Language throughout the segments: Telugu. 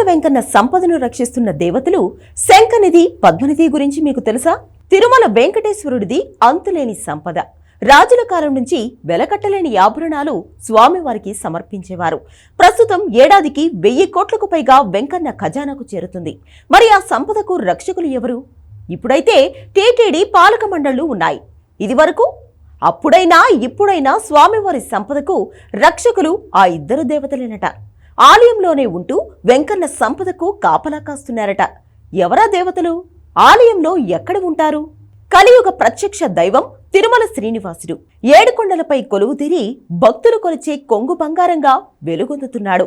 తిరుమల వెంకన్న సంపదను రక్షిస్తున్న దేవతలు శంఖనిధి పద్మనిధి గురించి మీకు తెలుసా? తిరుమల వెంకటేశ్వరుడిది అంతులేని సంపద. రాజుల కాలం నుంచి వెలకట్టలేని ఆభరణాలు స్వామివారికి సమర్పించేవారు. ప్రస్తుతం ఏడాదికి వెయ్యి కోట్లకు పైగా వెంకన్న ఖజానాకు చేరుతుంది. మరి ఆ సంపదకు రక్షకులు ఎవరు? ఇప్పుడైతే టీటీడీ పాలక మండళ్ళు ఉన్నాయి. ఇదివరకు అప్పుడైనా ఇప్పుడైనా స్వామివారి సంపదకు రక్షకులు ఆ ఇద్దరు దేవతలేనట. ఆలయంలోనే ఉంటూ వెంకన్న సంపదకు కాపలా కాస్తున్నారట. ఎవరా దేవతలు? ఆలయంలో ఎక్కడ ఉంటారు? కలియుగ ప్రత్యక్ష దైవం తిరుమల శ్రీనివాసుడు. ఏడుకొండలపై కొలువుతీరి భక్తులు కొలిచే కొంగు బంగారంగా వెలుగొందుతున్నాడు.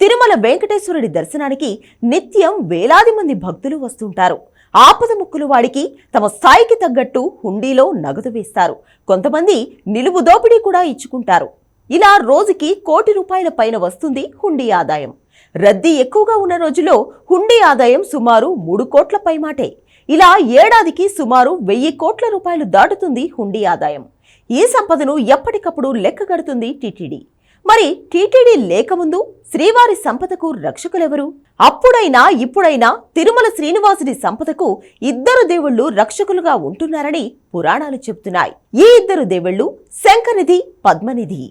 తిరుమల వెంకటేశ్వరుడి దర్శనానికి నిత్యం వేలాది మంది భక్తులు వస్తుంటారు. ఆపద ముక్కులు వాడికి తమ స్థాయికి తగ్గట్టు హుండీలో నగదు వేస్తారు. కొంతమంది నిలువు దోపిడీ కూడా ఇచ్చుకుంటారు. ఇలా రోజుకి కోటి రూపాయల పైన వస్తుంది హుండీ ఆదాయం. రద్దీ ఎక్కువగా ఉన్న రోజుల్లో హుండీ ఆదాయం సుమారు మూడు కోట్ల పైమాటే ఇలా ఏడాదికి సుమారు వెయ్యి కోట్ల రూపాయలు దాటుతుంది హుండీ ఆదాయం. ఈ సంపదను ఎప్పటికప్పుడు లెక్కగడుతుంది టీటీడీ. మరి టీటీడీ లేకముందు శ్రీవారి సంపదకు రక్షకులెవరు? అప్పుడైనా ఇప్పుడైనా తిరుమల శ్రీనివాసుడి సంపదకు ఇద్దరు దేవుళ్ళు రక్షకులుగా ఉంటున్నారని పురాణాలు చెబుతున్నాయి. ఈ ఇద్దరు దేవుళ్ళు శంఖనిధి పద్మనిధి.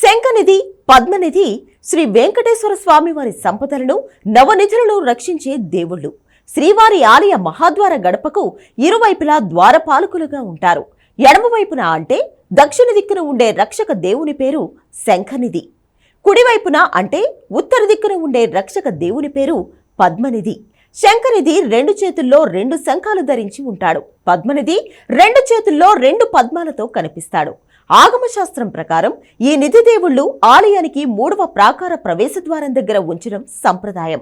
శంఖనిధి పద్మనిధి శ్రీ వెంకటేశ్వర స్వామి వారి సంపదలను నవనిధులను రక్షించే దేవుళ్ళు. శ్రీవారి ఆలయ మహాద్వార గడపకు ఇరువైపులా ద్వారపాలకులుగా ఉంటారు. ఎడమవైపున అంటే దక్షిణ దిక్కున ఉండే రక్షక దేవుని పేరు శంఖనిధి. కుడివైపున అంటే ఉత్తర దిక్కున ఉండే రక్షక దేవుని పేరు పద్మనిధి. శంఖనిధి రెండు చేతుల్లో రెండు శంఖాలు ధరించి ఉంటాడు. పద్మనిధి రెండు చేతుల్లో రెండు పద్మాలతో కనిపిస్తాడు. ఆగమశాస్త్రం ప్రకారం ఈ నిధి దేవుళ్ళు ఆలయానికి మూడవ ప్రాకార ప్రవేశద్వారం దగ్గర ఉంచడం సంప్రదాయం.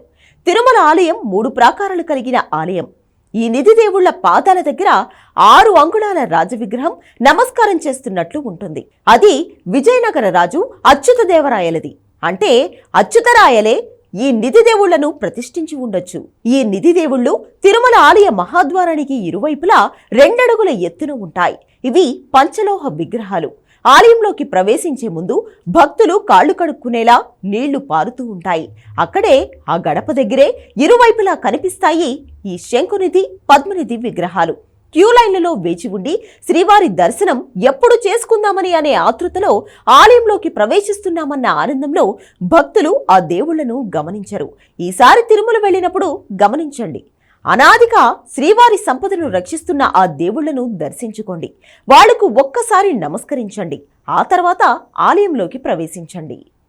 తిరుమల ఆలయం మూడు ప్రాకారాలు కలిగిన ఆలయం. ఈ నిధి దేవుళ్ళ పాదాల దగ్గర ఆరు అంగుళాల రాజవిగ్రహం నమస్కారం చేస్తున్నట్లు ఉంటుంది. అది విజయనగర రాజు అచ్యుత దేవరాయలది. అంటే అచ్యుతరాయలే ఈ నిధి దేవుళ్ళను ప్రతిష్ఠించి ఉండొచ్చు. ఈ నిధి దేవుళ్ళు తిరుమల ఆలయ మహాద్వారానికి ఇరువైపులా రెండడుగుల ఎత్తున ఉంటాయి. ఇవి పంచలోహ విగ్రహాలు. ఆలయంలోకి ప్రవేశించే ముందు భక్తులు కాళ్ళు కడుక్కునేలా నీళ్ళు పారుతూ ఉంటాయి. అక్కడే ఆ గడప దగ్గరే ఇరువైపులా కనిపిస్తాయి ఈ శంకునిధి పద్మనిధి విగ్రహాలు. క్యూ లైన్లలో వేచి ఉండి శ్రీవారి దర్శనం ఎప్పుడు చేసుకుందామని అనే ఆతృతలో ఆలయంలోకి ప్రవేశిస్తున్నామన్న ఆనందంలో భక్తులు ఆ దేవుళ్ళను గమనించరు. ఈసారి తిరుమల వెళ్ళినప్పుడు గమనించండి. అనాదిగా శ్రీవారి సంపదను రక్షిస్తున్న ఆ దేవుళ్ళను దర్శించుకోండి. వాళ్ళకు ఒక్కసారి నమస్కరించండి. ఆ తర్వాత ఆలయంలోకి ప్రవేశించండి.